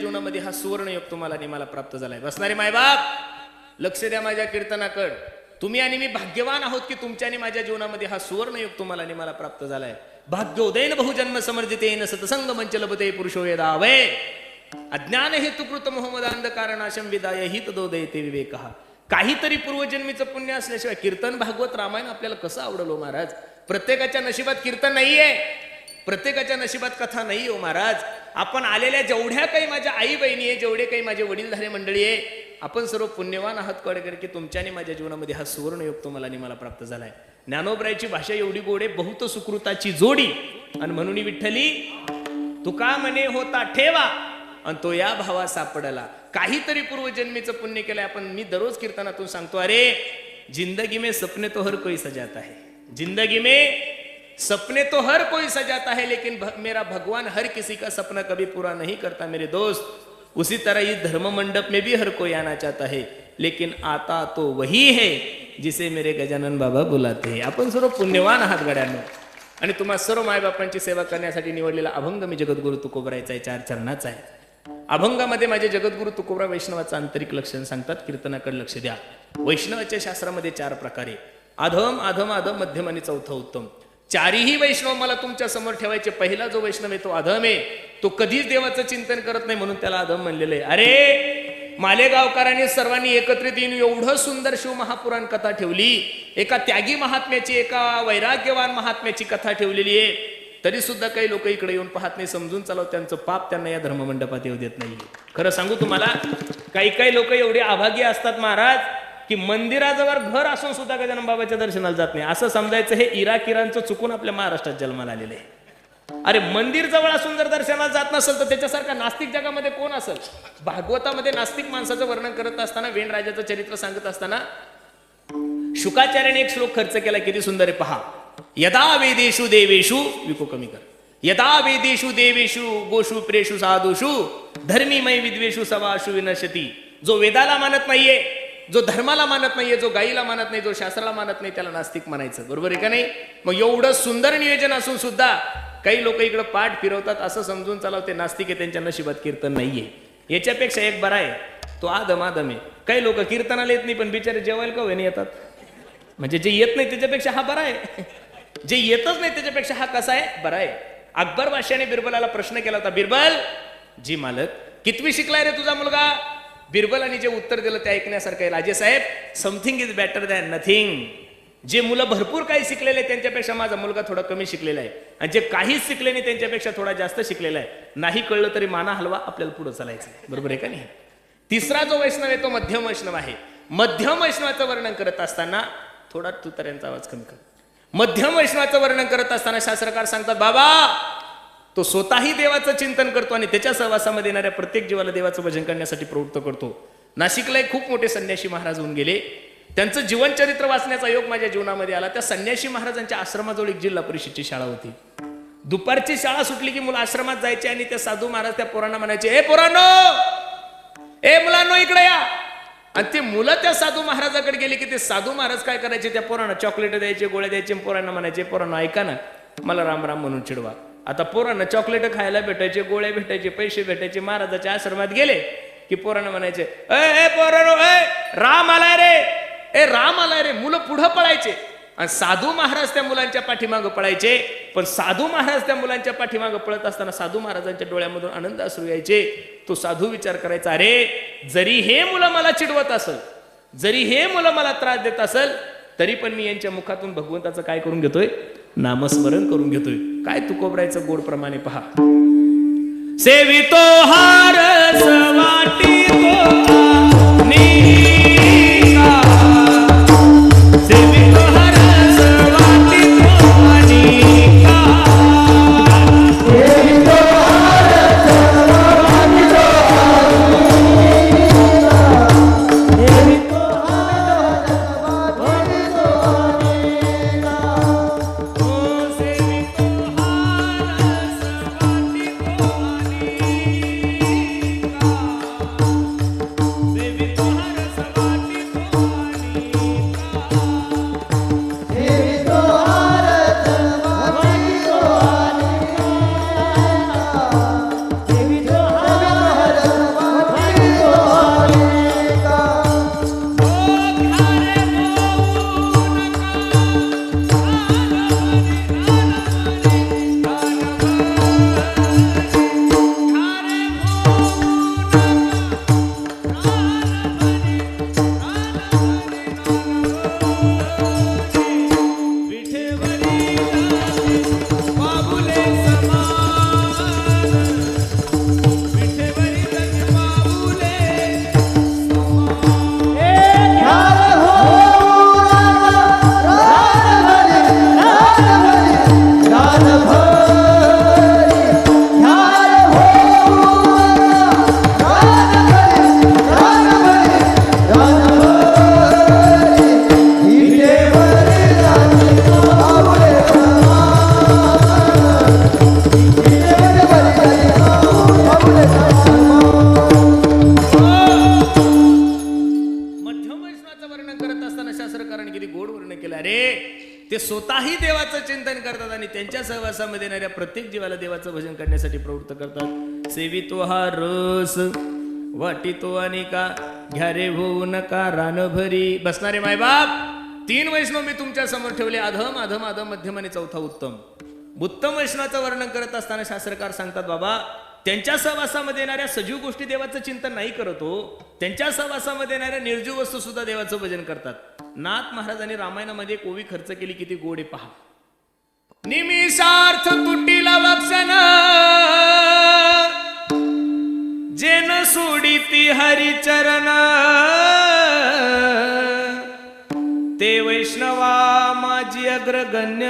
जीवनामध्ये हा सुवर्णयोग तुम्हाला निमाला प्राप्त झालाय. बसणारे मायबाप लक्ष द्या माझ्या कीर्तनाकड. तुम्ही आणि मी भाग्यवान आहोत की तुमच्या आणि माझ्या जीवनामध्ये हा सुवर्णयोग तुम्हाला निमाला प्राप्त झालाय. भाग्योदयन बहुजन्म समर्जित समर्जितेन सतसंग मंच लभते पुरुषो वेदावय अज्ञान हेतुकृत मोहम्मद अंधकारणाशम विदाय हित दो दोदयते विवेक. काहीतरी पूर्वजन्मीचं पुण्य असल्याशिवाय कीर्तन भागवत रामायण आपल्याला कसं आवडलो हो महाराज? प्रत्येकाच्या नशिबात कीर्तन नाहीये. प्रत्येकाच्या नशिबात कथा नाही हो महाराज. आपण आलेल्या जेवढ्या काही माझ्या आई बहिणी आहे जेवढे काही माझे वडीलधारे मंडळी आहे आपण सर्व पुण्यवान आहात कडेकडे की तुमच्याने माझ्या जीवनामध्ये हा सुवर्णयोग तुम्हाला आणि मला प्राप्त झालाय. ज्ञानोबरायची भाषा एवढी गोडे बहुत सुकृताची जोडी. आणि म्हणून विठ्ठली तुका म्हणे होता ठेवा आणि तो या भावा सापडला. काहीतरी पूर्वजन्मीचं पुण्य केलंय आपण मी दररोज कीर्तनातून सांगतो अरे जिंदगी में सपने तो हर कोई सजाता है. जिंदगी में सपने तो हर कोई सजाता है लेकिन भ, मेरा भगवान हर किसी का सपना कभी पूरा नहीं करता मेरे दोस्त। उसी तरह ये धर्म मंडप में भी हर कोई आना चाहता है लेकिन आता तो वही है जिसे मेरे गजानन बाबा बुलाते हैं। आपण सर्व पुण्यवान आहात गड्यांनो। आणि तुम्हा सर्व मायबापांची सेवा करण्यासाठी निवडलेला अभंग मी जगद्गुरु तुकोबरायचा आहे चार चरणाचा आहे. अभंगामध्ये माझे जगद्गुरु तुकोबरा वैष्णवाचं आंतरिक लक्षण सांगतात कीर्तनाकडे लक्ष द्या. वैष्णवाच्या शास्त्रामध्ये चार प्रकारे. अधम अधम अधम मध्यम आणि चौथा उत्तम. चारीही वैष्णव मला तुमच्यासमोर ठेवायचे. पहिला जो वैष्णव आहे तो अधम आहे. तो कधीच देवाचं चिंतन करत नाही म्हणून त्याला अधम म्हणलेलं आहे. अरे मालेगावकरांनी सर्वांनी एकत्रित येऊन एवढं सुंदर शिव महापुराण कथा ठेवली. एका त्यागी महात्म्याची एका वैराग्यवान महात्म्याची कथा ठेवलेली आहे. तरी सुद्धा काही लोक इकडे येऊन पाहत नाही. समजून चालव त्यांचं पाप त्यांना या धर्ममंडपात येऊ देत नाही खरं सांगू तुम्हाला काही काही लोक एवढे अभागी असतात महाराज. की मंदिराजवळ घर असून सुद्धा गजानन बाबाच्या दर्शनाला जात नाही. असं समजायचं हे इराक इराणचं चुकून आपल्या महाराष्ट्रात जन्माला आलेलं आहे. अरे मंदिर जवळ असून जर दर्शनाला जात नसेल तर त्याच्यासारखा नास्तिक जगामध्ये कोण असेल? भागवतामध्ये नास्तिक माणसाचं वर्णन करत असताना वेण राजाचं चरित्र सांगत असताना शुकाचार्याने एक श्लोक खर्च केला किती सुंदर आहे पहा. यदा वेदेषु देवेषु विको कमी कर. यदा वेदेषु देवेषु गोषु प्रेषु साधुषु धर्मीमय विद्वेषु सवाशु विनशती जो वेदाला मानत नाहीये जो धर्माला मानत नाहीये जो गाईला मानत नाही जो शास्त्राला मानत नाही त्याला नास्तिक म्हणायचं. बरोबर आहे का नाही? मग एवढं सुंदर नियोजन असून सुद्धा काही लोक इकडं पाठ फिरवतात असं समजून चालव ते नास्तिक आहे त्यांच्या नशिबात कीर्तन नाहीये. याच्यापेक्षा एक बरा आहे तो आदम आदम आहे. काही लोक कीर्तनाला येत नाही पण बिचारे जेवायला का होईने येतात? म्हणजे जे येत नाही त्याच्यापेक्षा हा बरा आहे. जे येतच नाही त्याच्यापेक्षा हा कसा आहे? बरा आहे. अकबर बादशाने बिरबलाला प्रश्न केला होता बिरबल जी मालक कितवी शिकलाय रे तुझा मुलगा? बिरबलाने जे उत्तर दिलं ते ऐकण्यासारखं आहे. राजेसाहेब something is better than nothing जे मुलं भरपूर काही शिकलेले आहेत, त्यांच्यापेक्षा माझा मुलगा थोडा कमी शिकलेला आहे. आणि जे काहीच शिकले नाही त्यांच्यापेक्षा थोडा जास्त शिकलेला आहे. नाही कळलं तरी माना हलवा आपल्याला पुढे चालायचं आहे. बरोबर आहे का नाही? तिसरा जो वैष्णव आहे तो मध्यम वैष्णव आहे. मध्यम वैष्णवाचं वर्णन करत असताना थोडा तुतऱ्यांचा आवाज कमी कर. मध्यम वैष्णवाचं वर्णन करत असताना शास्त्रकार सांगतात बाबा तो स्वतःही देवाचं चिंतन करतो आणि त्याच्या सहवासामध्ये येणाऱ्या प्रत्येक जीवाला देवाचं भजन करण्यासाठी प्रवृत्त करतो. नाशिकला एक खूप मोठे संन्यासी महाराज होऊन गेले. त्यांचं जीवनचरित्र वाचण्याचा योग माझ्या जीवनामध्ये आला. त्या संन्यासी महाराजांच्या आश्रमाजवळ एक जिल्हा परिषदची शाळा होती. दुपारची शाळा सुटली की मुलं आश्रमात जायचे आणि त्या साधू महाराज त्या पोरांना म्हणायचे ए पोरांनो! ए मुलांनो इकडे या! आणि ते मुलं त्या साधू महाराजाकडे गेले की ते साधू महाराज काय करायचे? त्या पोरांना चॉकलेट द्यायचे गोळ्या द्यायचे पोरांना म्हणायचे पोरांना ऐका ना मला राम राम म्हणून चिडवा. आता पोरांना चॉकलेट खायला भेटायचे गोळ्या भेटायचे पैसे भेटायचे महाराजाच्या आश्रमात गेले की पोरांना म्हणायचे ए पोरानो ए राम आलाय रे ए राम आलाय रे मुलं पुढं पळायचे. आणि साधू महाराज त्या मुलांच्या पाठीमागं पळायचे पण साधू महाराज त्या मुलांच्या पाठीमागं पळत असताना साधू महाराजांच्या डोळ्यामधून आनंद असू यायचे. तो साधू विचार करायचा अरे जरी हे मुलं मला चिडवत असल जरी हे मुलं मला त्रास देत असल तरी पण मी यांच्या मुखातून भगवंताचं काय करून घेतोय? नामस्मरण करून घेतोय. काय तुकोबरायचं गोड प्रमाणे पहा. सेवितो हार सवाटी. सेवितो हा रस. वाटितो आणि का घ्या रे होऊ नका रानभरी. बसणारे मायबाप तीन वैष्णव मी तुमच्यासमोर ठेवले. अधम अधम अधम मध्यम आणि चौथा उत्तम. उत्तम वैष्णवाचं वर्णन करत असताना शास्त्रकार सांगतात बाबा त्यांच्या सहवासामध्ये येणाऱ्या सजीव गोष्टी देवाचं चिंतन नाही करत हो. त्यांच्या सहवासामध्ये येणाऱ्या निर्जीव वस्तू सुद्धा देवाचं भजन करतात. नाथ महाराजांनी रामायणामध्ये कोवी खर्च केली किती गोडे पहा. निमिषार्थ तुटीला वक्षण. जेन सोडिती हरिचरण. ते वैष्णवा माझी अग्रगण्य.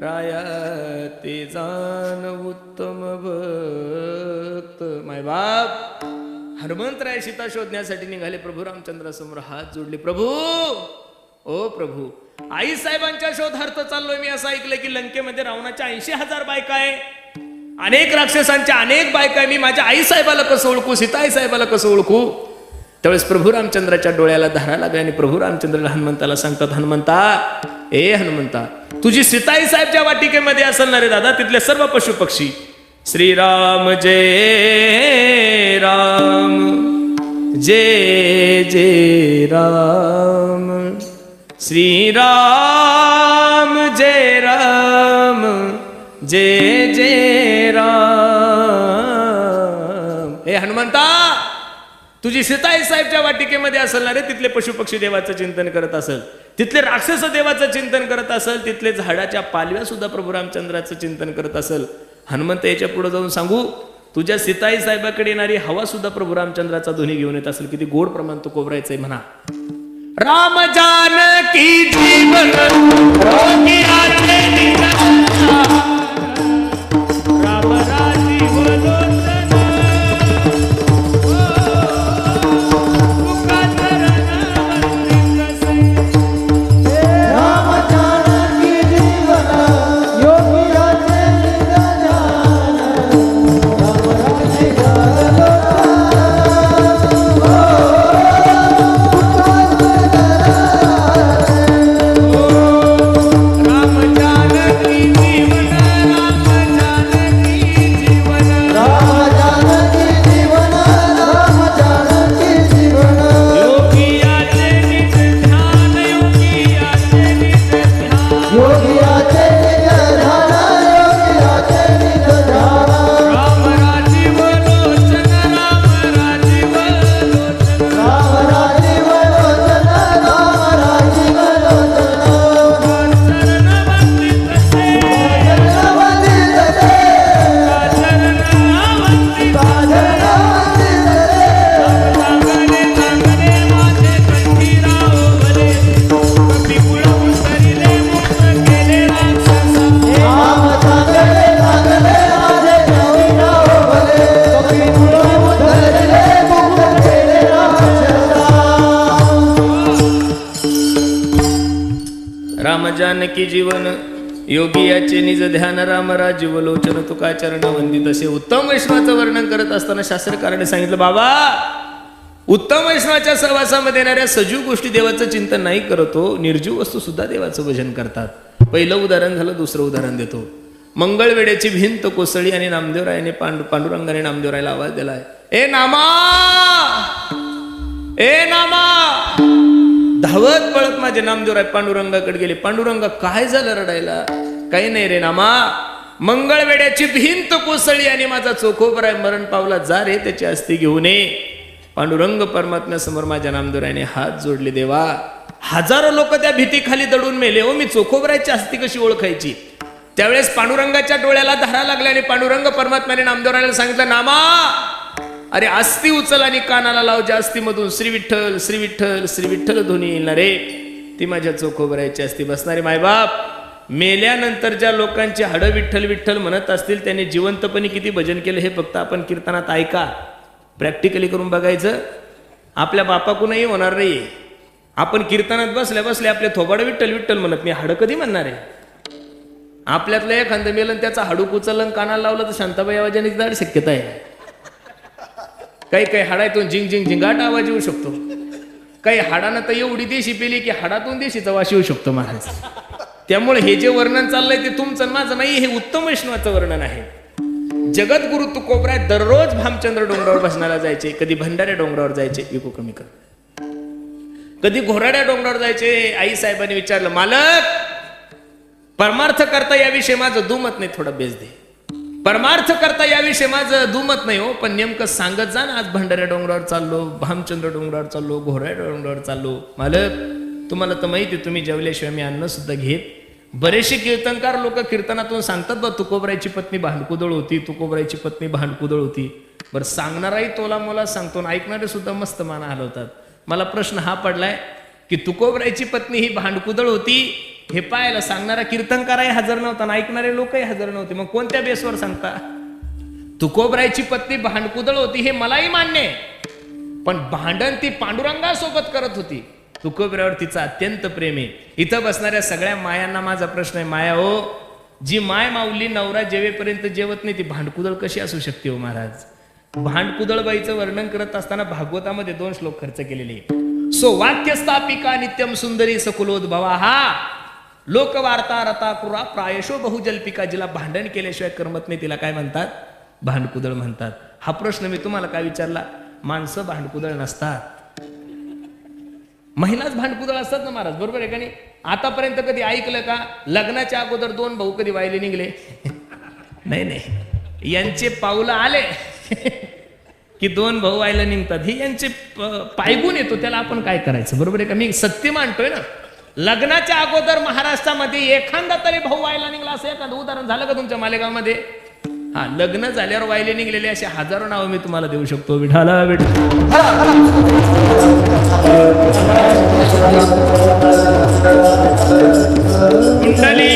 राया ते जाण उत्तम भक्त. माय बाप हनुमंतराय सीता शोधण्यासाठी निघाले प्रभू रामचंद्रासमोर हात जोडले प्रभू ओ प्रभू आई साहेबांच्या शोधार्थ चाललोय मी. असं ऐकलं की लंकेमध्ये रावणाच्या ऐंशी हजार बायका आहे अनेक राक्षसांच्या अनेक बायका मी माझ्या आई साहेबाला कसं ओळखू सीताई साहेबाला कसं ओळखू? त्यावेळेस प्रभू रामचंद्राच्या डोळ्याला धारा लागल्या आणि प्रभू रामचंद्र हनुमंताला सांगतात हनुमंता ए हनुमंता तुझी सीताई साहेब ज्या वाटिकेमध्ये असेल ना रे दादा तिथले सर्व पशु पक्षी श्रीराम जय राम जय जय राम श्रीराम जय राम जय हे हनुमंता तुझी सीताई साहेबच्या वाटिकेमध्ये असेल ना रे तिथले पशुपक्षी देवाचं चिंतन करत असेल. तिथले राक्षस देवाचं चिंतन करत असेल तिथले झाडाच्या पालव्या सुद्धा प्रभू रामचंद्राचं चिंतन करत असेल. हनुमंत याच्यापुढे जाऊन सांगू तुझ्या सीताई साहेबाकडे येणारी हवा सुद्धा प्रभू रामचंद्राचा ध्वनी घेऊन येत असेल. किती गोड प्रमाण तो कोबरायचंय म्हणा. राम जानकी जीवन राम जानकी जीवन योगियाचे निज ध्यान राम राजीव लोचन तुका चरण वंदित. असे उत्तम वैष्णवाचं वर्णन करत असताना शास्त्रकाराने सांगितलं बाबा उत्तम वैष्णवाच्या सहवासामध्ये येणाऱ्या सजीव गोष्टी देवाचं चिंतन नाही करतो हो. निर्जीव वस्तू सुद्धा देवाचं भजन करतात. पहिलं उदाहरण झालं दुसरं उदाहरण देतो. मंगळवेड्याची भिंत कोसळी आणि नामदेवरायाने पांडु पांडुरंगाने नामदेवरायला आवाज दिलाय ए नामा! ए नामा! धावत पळत माझे नामदेवराय पांडुरंगाकडे गेले. पांडुरंगा काय झालं रडायला? काही नाही रे नामा. मंगळवेड्याची भिंत कोसळली आणि माझा चोखोबराय मरण पावला. जा रे त्याची अस्थि घेऊन ये. पांडुरंग परमात्म्यासमोर माझ्या नामदेवरायने हात जोडले देवा हजारो लोक त्या भीतीखाली दडून मेले. हो मी चोखोबरायची अस्थि कशी ओळखायची? त्यावेळेस पांडुरंगाच्या डोळ्याला धारा लागल्या आणि पांडुरंग परमात्म्याने नामदेवरायला सांगितलं नामा अरे अस्थि उचल आणि कानाला लाव ज्या अस्थीमधून श्री विठ्ठल श्री विठ्ठल श्री विठ्ठल ध्वनी येईल ना रे? ती माझ्या चोखोबरायची असती. बसणारे मायबाप मेल्यानंतर ज्या लोकांची हाडं विठ्ठल विठ्ठल म्हणत असतील त्यांनी जिवंतपणे किती भजन केलं हे फक्त आपण कीर्तनात ऐका. प्रॅक्टिकली करून बघायचं. आपल्या बापाकूनही होणार नाही आपण कीर्तनात बसल्या बसल्या आपले थोबाड विठ्ठल विठ्ठल म्हणत मी हाडं कधी म्हणणार आहे? आपल्यातलं एखादं मेलन त्याचा हाडूक उचललं आणि कानाला लावलं तर शांताबाई आवाजाने दाड शक्यता आहे. काही काही हाडातून झिंग झिंग झिंगाट आवाज येऊ शकतो. काही हाडानं तर एवढी देशी पेली की हाडातून देशीचा वास येऊ शकतो महाराज. त्यामुळे हे जे वर्णन चाललंय ते तुमचं माझं नाही हे उत्तम वैष्णवाचं वर्णन आहे. जगद्गुरु तुकोबराय दररोज भामचंद्र डोंगरावर बसण्याला जायचे कधी भंडाऱ्या डोंगरावर जायचे विकू कमी कर. कधी घोराड्या डोंगरावर जायचे आई साहेबांनी विचारलं मालक परमार्थ करता याविषयी माझं दुमत नाही थोडा बेस दे. परमार्थ करता याविषयी माझं दुमत नाही हो पण नेमकं सांगत जा ना. आज भंडाऱ्या डोंगरावर चाललो भामचंद्र डोंगरावर चाललो घोराड्या डोंगरावर चाललो. मालक तुम्हाला तर माहिती आहे, तुम्ही जेवल्याशिवाय मी अन्न सुद्धा घेत. बरेचसे कीर्तनकार लोक कीर्तनातून सांगतात बा तुकोबरायची पत्नी भांडकुदळ होती तुकोबरायची पत्नी भांडकुदळ होती. बरं सांगणाराही तोला मोला सांगतो आणि ऐकणारे सुद्धा मस्त माना हलवतात. मला प्रश्न हा पडलाय की तुकोबरायची पत्नी ही भांडकुदळ होती. हे पाहायला सांगणारा कीर्तनकारही हजर नव्हता आणि ऐकणारे लोकही हजर नव्हते. मग कोणत्या बेसवर सांगता? तुकोबरायची पत्नी भांडकुदळ होती हे मलाही मान्य आहे. पण भांडण ती पांडुरंगासोबत करत होती. तुकोबऱ्यावर तिचा अत्यंत प्रेम आहे. इथं बसणाऱ्या सगळ्या मायांना माझा प्रश्न आहे माया हो जी माय माऊली नवरा जेवेपर्यंत जेवत नाही ती भांडकुदळ कशी असू शकते हो महाराज? भांडकुदळबाईचं वर्णन करत असताना भागवतामध्ये दोन श्लोक खर्च केलेले सो वाक्यस्थापिका नित्यम सुंदरी सकुलोद्भवा। हा लोकवार्ता रताकुरा प्रायशो बहुजल्पिका जिला भांडण केल्याशिवाय करमत नाही तिला काय म्हणतात? भांडकुदळ म्हणतात. हा प्रश्न मी तुम्हाला काय विचारला? माणसं भांडकुदळ नसतात. महिलाच भांडकुदळ असतात ना महाराज बरोबर आहे का नाही? आतापर्यंत कधी ऐकलं का? लग्नाच्या अगोदर दोन भाऊ कधी वाहिले निघले? नाही नाही. यांचे पावलं आले. की दोन भाऊ व्हायला निघतात. हे यांचे पायगून पायगुण येतो. त्याला आपण काय करायचं? बरोबर आहे का? मी सत्य मांडतोय ना? लग्नाच्या अगोदर महाराष्ट्रामध्ये एखादा तरी भाऊ व्हायला निघला. असं एखादं उदाहरण झालं का तुमच्या मालेगावमध्ये? हा लग्न झाल्यावर वायले निघलेले असे हजारो नावं मी तुम्हाला देऊ शकतो. विठाला विठ कुंडली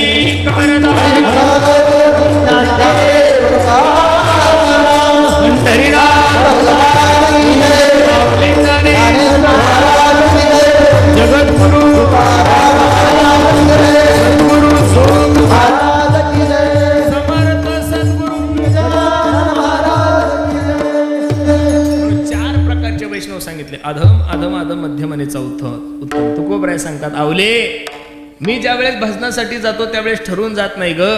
अधम अधम अधम मध्यम आणि चौथ उत्तम तुकोबराय सांगतात आवले मी ज्या वेळेस भजनासाठी जातो त्यावेळेस ठरवून जात नाही ग.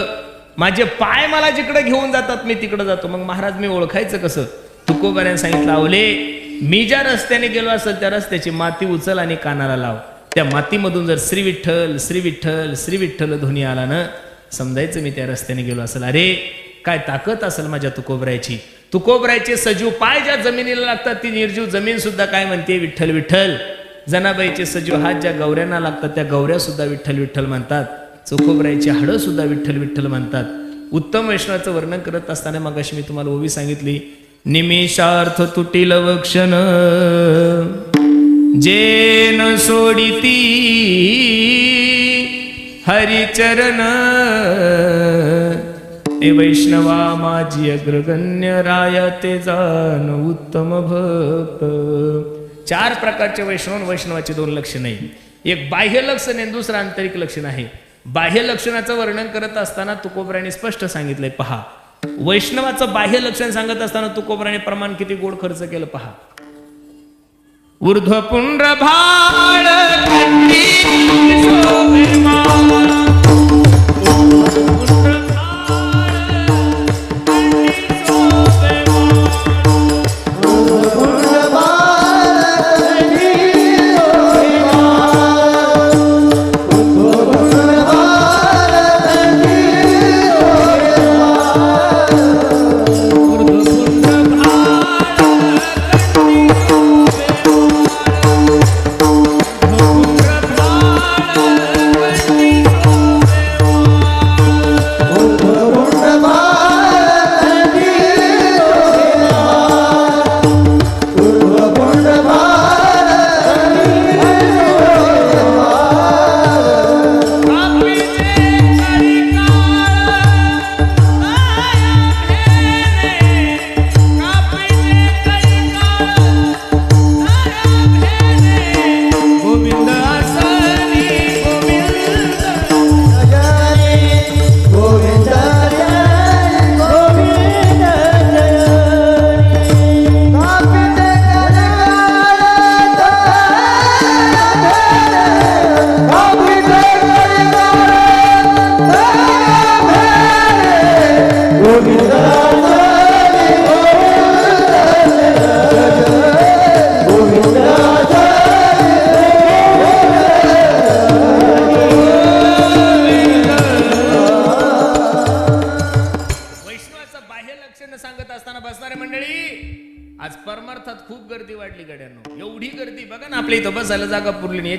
माझे पाय मला जिकडे घेऊन जातात मी तिकडे जातो. मग महाराज मी ओळखायचं कसं? तुकोबराने सांगितलं आवले मी ज्या रस्त्याने गेलो असेल त्या रस्त्याची माती उचल आणि कानाला लाव. त्या मातीमधून जर श्री विठ्ठल श्री विठ्ठल श्री विठ्ठल ध्वनी आला ना समजायचं मी त्या रस्त्याने गेलो असेल. अरे काय ताकद असेल माझ्या तुकोबरायची तुकोबरायचे सजीव पाय ज्या जमिनीला लागतात ती निर्जीव जमीन सुद्धा काय म्हणते? विठ्ठल विठ्ठल. जनाबाईचे सजीव हात ज्या गौऱ्यांना लागतात त्या गौऱ्या सुद्धा विठ्ठल विठ्ठल म्हणतात. चोखोबरायची हाडं सुद्धा विठ्ठल विठ्ठल म्हणतात. उत्तम वैष्णवाचं वर्णन करत असताना मग अशी मी तुम्हाला ओवी सांगितली. निमिषार्थ तुटील वक्षण. जे न सोडिती हरिचरण. ए वैष्णवा माझी अग्रगण्य राया ते जाण उत्तम भक्त. चार प्रकारचे वैष्णव वैष्णवाचे दोन लक्षण आहे एक बाह्य लक्षण आहे दुसरं आंतरिक लक्षण आहे. बाह्य लक्षणाचं वर्णन करत असताना तुकोबऱ्याने स्पष्ट सांगितलंय पहा. वैष्णवाचं बाह्य लक्षण सांगत असताना तुकोबऱ्याने प्रमाण किती गोड खर्च केलं पहा. ऊर्ध्वपुंड भाळ भाळ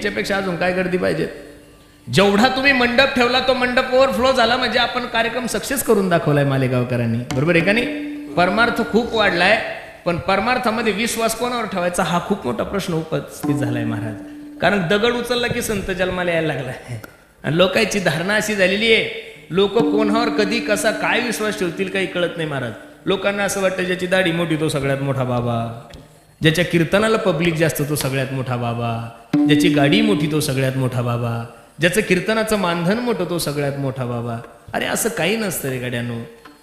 याच्यापेक्षा अजून काय गर्दी पाहिजे? जेवढा तुम्ही मंडप ठेवला तो मंडप ओव्हरफ्लो झाला म्हणजे आपण कार्यक्रम सक्सेस करून दाखवलाय मालेगावकरांनी. बरोबर आहे का नाही? परमार्थ खूप वाढलाय पण परमार्थामध्ये विश्वास कोणावर ठेवायचा हा खूप मोठा प्रश्न उपस्थित झालाय महाराज. कारण दगड उचलला की संत जन्माला यायला लागलाय. आणि लोकांची धारणा अशी झालेली आहे लोक कोणावर कधी कसा काय विश्वास ठेवतील काही कळत नाही महाराज. लोकांना असं वाटतं ज्याची दाढी मोठी तो सगळ्यात मोठा बाबा. ज्याच्या कीर्तनाला पब्लिक जास्त तो सगळ्यात मोठा बाबा. ज्याची गाडी मोठी तो सगळ्यात मोठा बाबा. ज्याचं कीर्तनाचं मानधन मोठं तो सगळ्यात मोठा बाबा. अरे असं काही नसतं रे गाड्यानो.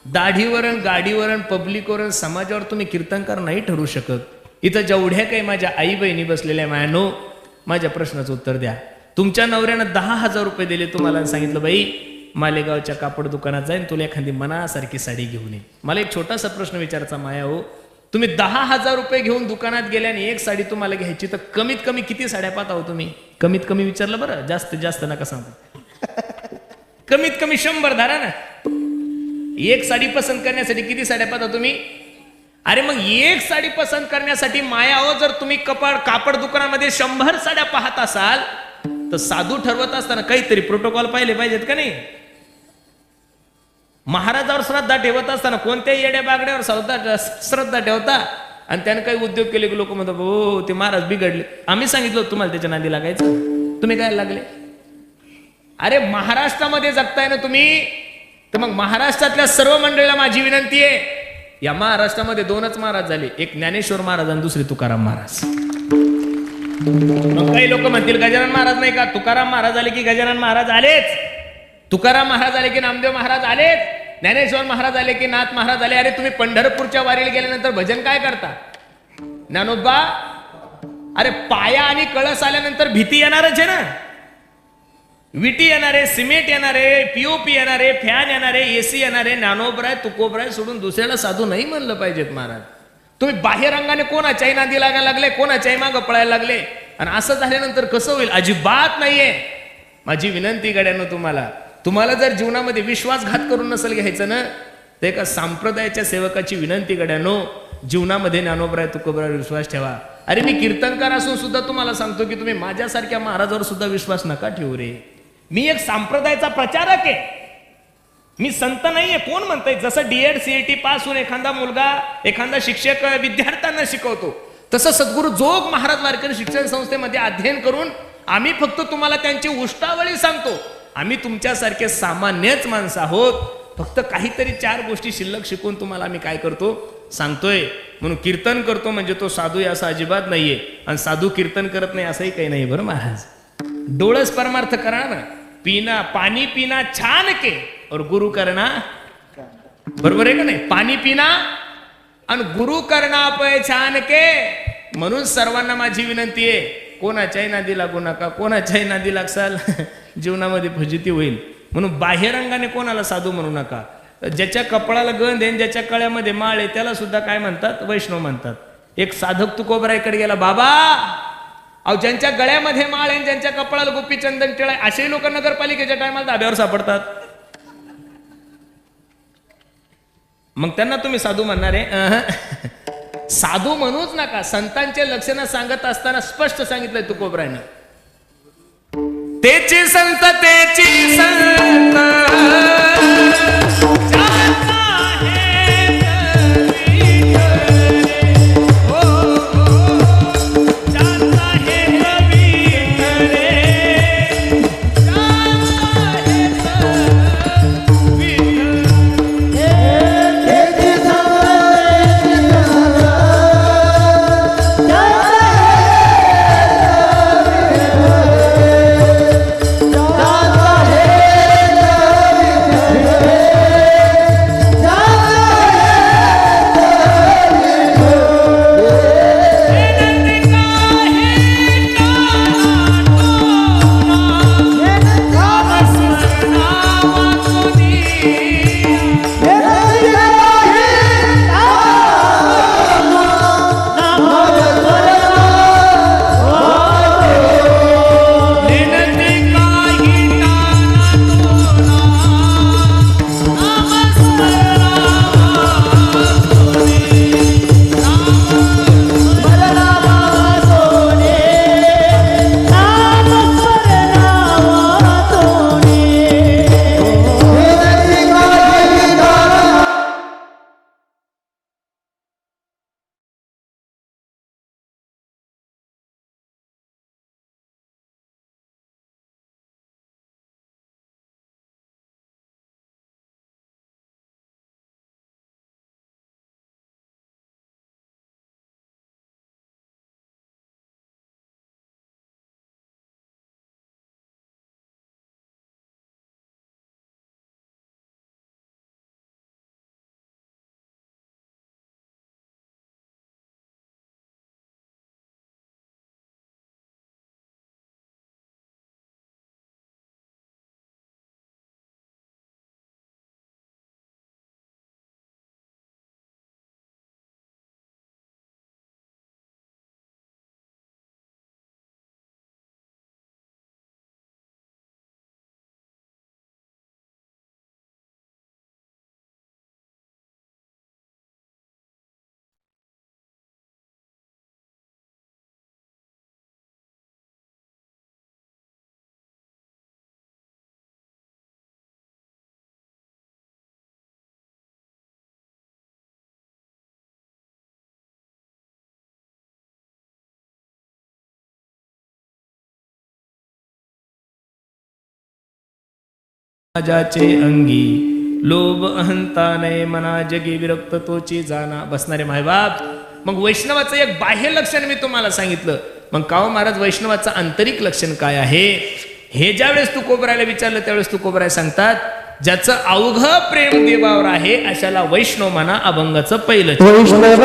दाढीवरण गाडीवरण पब्लिकवरण समाजावर तुम्ही कीर्तनकार नाही ठरू शकत. इथं जेवढ्या काही माझ्या आई बहिणी बसलेल्या मायानो माझ्या प्रश्नाचं उत्तर द्या. तुमच्या नवऱ्यानं दहा हजार रुपये दिले तुम्हाला सांगितलं बाई मालेगावच्या कापड दुकानात जाईन तुला एखादी मनासारखी साडी घेऊन ये. मला एक छोटासा प्रश्न विचारायचा माया हो. तुम्ही दहा हजार रुपये घेऊन दुकानात गेल्याने आणि एक साडी तुम्हाला घ्यायची तर कमीत कमी किती साड्या पाहता हो तुम्ही? कमीत कमी विचारलं बरं जास्त जास्त नका सांगू. कमीत कमी शंभर धारा ना. एक साडी पसंत करण्यासाठी किती साड्या पाहता हो तुम्ही? अरे मग एक साडी पसंत करण्यासाठी माया हो जर तुम्ही कपाड कापड दुकानामध्ये शंभर साड्या पाहत असाल तर साधू ठरवत असताना काहीतरी प्रोटोकॉल पाहिले पाहिजेत का नाही? महाराजावर श्रद्धा ठेवत असताना कोणत्याही येड्या बागड्यावर श्रद्धा श्रद्धा ठेवता आणि त्याने काही उद्योग केले की लोक म्हणतात हो ते महाराज बिघडले. आम्ही सांगितलं तुम्हाला त्याच्या नादी लागायचं? तुम्ही काय लागले? अरे महाराष्ट्रामध्ये जगताय ना तुम्ही तर मग महाराष्ट्रातल्या सर्व मंडळीला माझी विनंती आहे या महाराष्ट्रामध्ये दोनच महाराज झाले एक ज्ञानेश्वर महाराज आणि दुसरे तुकाराम महाराज. मग काही लोक म्हणतील गजानन महाराज नाही का? तुकाराम महाराज आले की गजानन महाराज आलेच. तुकाराम महाराज आले की नामदेव महाराज आलेच. ज्ञानेश्वर महाराज आले की नाथ महाराज आले. अरे तुम्ही पंढरपूरच्या वारीला गेल्यानंतर भजन काय करता? ज्ञानोबा अरे पाया आणि कळस आल्यानंतर भीती येणारच आहे ना? विटी येणारे सिमेंट येणारे पीओपी येणारे फॅन येणारे एसी येणारे ज्ञानोबराय तुकोबराय सोडून दुसऱ्याला साधू नाही म्हणलं पाहिजेत महाराज. तुम्ही बाह्य रंगाने कोणाच्याही नादी लागायला लागले? कोणाच्याही मागं पळायला लागले? आणि असं झाल्यानंतर कसं होईल? अजिबात नाहीये. माझी विनंती गड्यानं तुम्हाला तुम्हाला जर जीवनामध्ये विश्वासघात करून नसेल घ्यायचं ना तर एका सांप्रदायाच्या सेवकाची विनंती गड्यानो जीवनामध्ये ज्ञानोबराय तुकोबराय विश्वास ठेवा. अरे मी कीर्तनकार असून सुद्धा तुम्हाला सांगतो की तुम्ही माझ्यासारख्या महाराजावर सुद्धा विश्वास नका ठेवू रे. मी एक संप्रदायाचा प्रचारक आहे. मी संत नाहीये. कोण म्हणतंय? जसं डीएड सीएटी पास होऊन एखादा मुलगा एखादा शिक्षक विद्यार्थ्यांना शिकवतो तसं सद्गुरू जोग महाराज वारकरी शिक्षण संस्थेमध्ये अध्ययन करून आम्ही फक्त तुम्हाला त्यांची उष्टावळी सांगतो. आम्ही तुमच्यासारखे सामान्यच माणसं आहोत. फक्त काहीतरी चार गोष्टी शिल्लक शिकून तुम्हाला आम्ही काय करतो? सांगतोय. म्हणून कीर्तन करतो म्हणजे तो साधू आहे असं अजिबात नाहीये. आणि साधू कीर्तन करत नाही असंही काही नाही बरं महाराज? डोळस परमार्थ करा ना. पिना पाणी पिना छान के. और गुरु करना बरोबर आहे का नाही? पाणी पिना आणि गुरु करणा पय छान के. म्हणून सर्वांना माझी विनंती आहे कोणाच्याही नादी लागू नका कोणाच्याही नादी लागसाल जीवनामध्ये फजिती होईल. म्हणून बाह्यरंगाने कोणाला साधू म्हणू नका. ज्याच्या कपडाला गंध आहे ज्याच्या कळ्यामध्ये माळ आहे त्याला सुद्धा काय म्हणतात? वैष्णव म्हणतात. एक साधक तुकोबरायकडे गेला बाबा अहो ज्यांच्या गळ्यामध्ये माळ आहे ज्यांच्या कपडाला गोपी चंदन टिळा असे लोक नगरपालिकेच्या टायमाला धाब्यावर सापडतात. मग त्यांना तुम्ही साधू म्हणणार आहे? साधू म्हणूच नका. संतांचे लक्षणं सांगत असताना स्पष्ट सांगितलंय तुकोबरायनं तेची संत तेची संत. राजाचे अंगी. लोभ अहंता नये मना जगी विरक्त तोची जाना. बसणारे मायबाप मग वैष्णवाचं एक बाह्य लक्षण मी तुम्हाला सांगितलं. मग काव महाराज वैष्णवाचं आंतरिक लक्षण काय आहे? हे ज्यावेळेस तू कोबरायला विचारलं त्यावेळेस तू कोबराय सांगतात ज्याचं अवघ प्रेम देवावर आहे अशाला वैष्णव म्हणा अभंगाचं पहिलं. वैष्णव